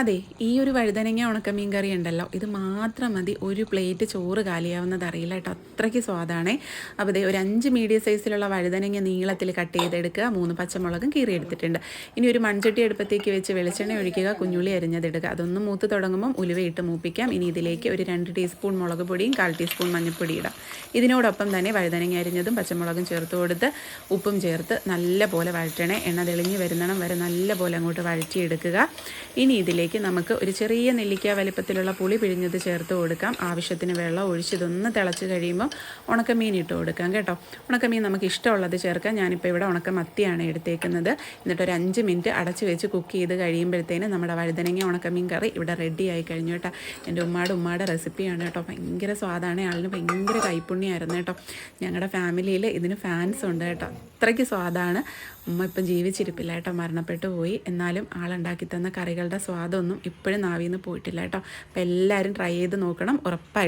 അതെ ഈ ഒരു വഴുതനങ്ങ ഉണക്കമീൻ കറി ഉണ്ടല്ലോ. ഇത് മാത്രം മതി. ഒരു പ്ലേറ്റ് ചോറ് കാലിയാവുന്നത് അറിയില്ല കേട്ടോ. അത്രയ്ക്ക് സ്വാദാണേ. അപ്പോൾ ദേ ഒരു അഞ്ച് മീഡിയം സൈസിലുള്ള വഴുതനങ്ങ നീളത്തിൽ കട്ട് ചെയ്തെടുക്കുക. മൂന്ന് പച്ചമുളകും കീറി എടുത്തിട്ടുണ്ട്. ഇനി ഒരു മൺചട്ടി അടുപ്പത്തേക്ക് വെച്ച് വെളിച്ചെണ്ണ ഒഴിക്കുക. കുഞ്ഞുള്ളി അരിഞ്ഞതെടുക്കുക. അതൊന്ന് മൂത്ത് തുടങ്ങുമ്പം ഉലുവയിട്ട് മൂപ്പിക്കാം. ഇനി ഇതിലേക്ക് ഒരു രണ്ട് ടീസ്പൂൺ മുളക് പൊടിയും കാൽ ടീസ്പൂൺ മഞ്ഞൾപ്പൊടി ഇടാം. ഇതിനോടൊപ്പം തന്നെ വഴുതനങ്ങ അരിഞ്ഞതും പച്ചമുളകും ചേർത്ത് കൊടുത്ത് ഉപ്പും ചേർത്ത് നല്ല പോലെ വഴറ്റണേ. എണ്ണ തെളിഞ്ഞ് വരുന്നണം വരെ നല്ല പോലെ അങ്ങോട്ട് വഴറ്റിയെടുക്കുക. ഇനി ഇതിലേക്ക് നമുക്ക് ഒരു ചെറിയ നെല്ലിക്ക വലിപ്പത്തിലുള്ള പുളി പിഴിഞ്ഞത് ചേർത്ത് കൊടുക്കാം. ആവശ്യത്തിന് വെള്ളം ഒഴിച്ചതൊന്ന് തിളച്ച് കഴിയുമ്പോൾ ഉണക്കമീൻ ഇട്ട് കൊടുക്കാം കേട്ടോ. ഉണക്കമീൻ നമുക്ക് ഇഷ്ടമുള്ളത് ചേർക്കാം. ഞാനിപ്പോൾ ഇവിടെ ഉണക്ക മത്തിയാണ് എടുത്തേക്കുന്നത്. എന്നിട്ട് ഒരു അഞ്ച് മിനിറ്റ് അടച്ച് വെച്ച് കുക്ക് ചെയ്ത് കഴിയുമ്പോഴത്തേന് നമ്മുടെ വഴുതനങ്ങ ഉണക്കമീൻ കറി ഇവിടെ റെഡി ആയി കഴിഞ്ഞു കേട്ടോ. എന്റെ ഉമ്മാടെ ഉമ്മാടെ റെസിപ്പിയാണ് കേട്ടോ. ഭയങ്കര സ്വാദാണ്. ആളിന് ഭയങ്കര കൈപ്പുണ്യമായിരുന്നു കേട്ടോ. ഞങ്ങളുടെ ഫാമിലിയിൽ ഇതിന് ഫാൻസ് ഉണ്ട് കേട്ടോ. അത്രയ്ക്ക് സ്വാദാണ്. ഉമ്മ ഇപ്പം ജീവിച്ചിരിപ്പില്ല കേട്ടോ മരണപ്പെട്ടു പോയി. എന്നാലും ആളുണ്ടാക്കി തന്ന കറികളുടെ സ്വാദൊന്നും ഇപ്പോഴും നാവിൽ നിന്ന് പോയിട്ടില്ല കേട്ടോ. അപ്പോൾ എല്ലാവരും ട്രൈ ചെയ്ത് നോക്കണം ഉറപ്പായിട്ടും.